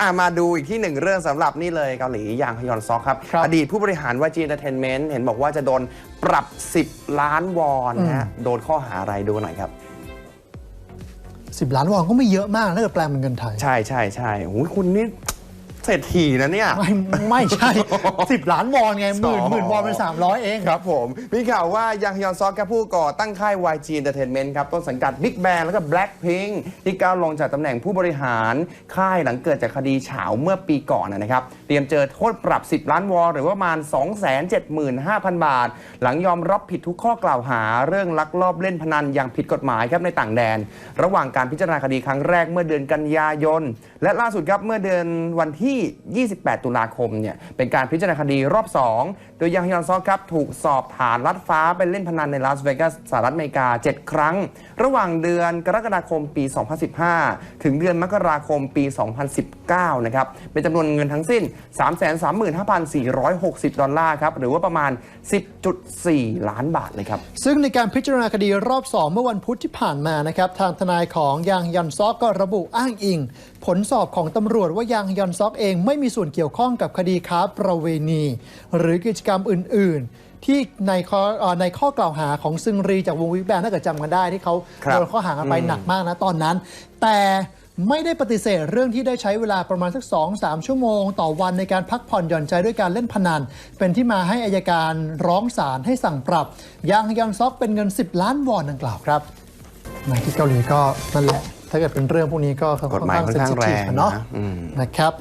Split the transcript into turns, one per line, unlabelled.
อะมาดูอีกที่หนึ่งเรื่องสำหรับนี่เลยเกาหลีอย่างฮยอนซอกครับ
ครับ
อดีตผู้บริหารวาจีเอนเตอร์เทนเมนต์เห็นบอกว่าจะโดนปรับ 10 ล้านวอนนะฮะ โดนข้อหาอะไรดูหน่อยครับ
10 ล้านวอนก็ไม่เยอะมากถ้าเกิดแปลเป็นเงินไทย
ใช่ใช่ใช่โอ้ยคุณนี่ เศรษฐีนะเนี่ย
ไม่ไม่ใช่ 10 ล้านวอนไงหมื่น
สอง
หมื่นวอนเป็น 300 เอง
ครับผม มีข่าวว่ายังฮยอนซอกแกผู้ก่อตั้งค่าย YG Entertainment ครับ ต้นสังกัด Big Bang แล้วก็ Blackpink ที่ก้าวลงจากตำแหน่งผู้บริหารค่ายหลังเกิดจากคดีเฉาเมื่อปีก่อนนะครับ เตรียมเจอโทษปรับ 10 ล้านวอน หรือว่าประมาณ 275,000 บาท หลังยอมรับผิดทุกข้อกล่าวหา เรื่องลักลอบเล่นพนันอย่างผิดกฎหมายครับในต่างแดน ระหว่างการพิจารณาคดีครั้งแรกเมื่อเดือนกันยายน และล่าสุดครับเมื่อเดือนวันที่ที่ 28 ตุลาคมเนี่ยเป็นการพิจารณาคดีรอบ 2 โดยยังฮยอนซอกครับถูกสอบฐานลัดฟ้าไปเล่นพนันในลาสเวกัสสหรัฐอเมริกา 7 ครั้ง ระหว่างเดือนกรกฎาคมปี 2015 ถึงเดือนมกราคมปี 2019 นะครับเป็นจำนวนเงินทั้งสิ้น 335,460 ดอลลาร์ครับหรือว่าประมาณ 10.4 ล้านบาทเลยครับ
ซึ่งในการพิจารณาคดีรอบ 2 เมื่อวันพุธที่ผ่านมานะครับทางทนายของยางยันซอกก็ระบุอ้างอิง ผลสอบของตำรวจว่ายางยันซอกเองไม่มีส่วนเกี่ยวข้องกับคดีค้าประเวณี หรือกิจกรรมอื่น ๆ ที่ในข้อเอ่อในข้อกล่าวหาของซึงรีจากวงวิกแบนถ้าเกิดจำกันได้ที่เขา
ครับ
โดนข้อหากันไป
อืม
หนักมากนะตอนนั้น แต่ไม่ได้ปฏิเสธเรื่องที่ได้ใช้เวลาประมาณสัก 2-3 ชั่วโมง ต่อวันในการพักผ่อนหย่อนใจด้วยการเล่นพนัน เป็นที่มาให้อายการร้องศาลให้สั่งปรับยางยอนซอกเป็นเงิน 10 ล้านวอนดังกล่าวครับในที่เกาหลีก็นั่นแหละ ถ้าเกิดเป็นเรื่องพวกนี้ก็
กฎหมายค่อนข้างแรง
sensitive อะเนาะ
นะอืม
นะครับ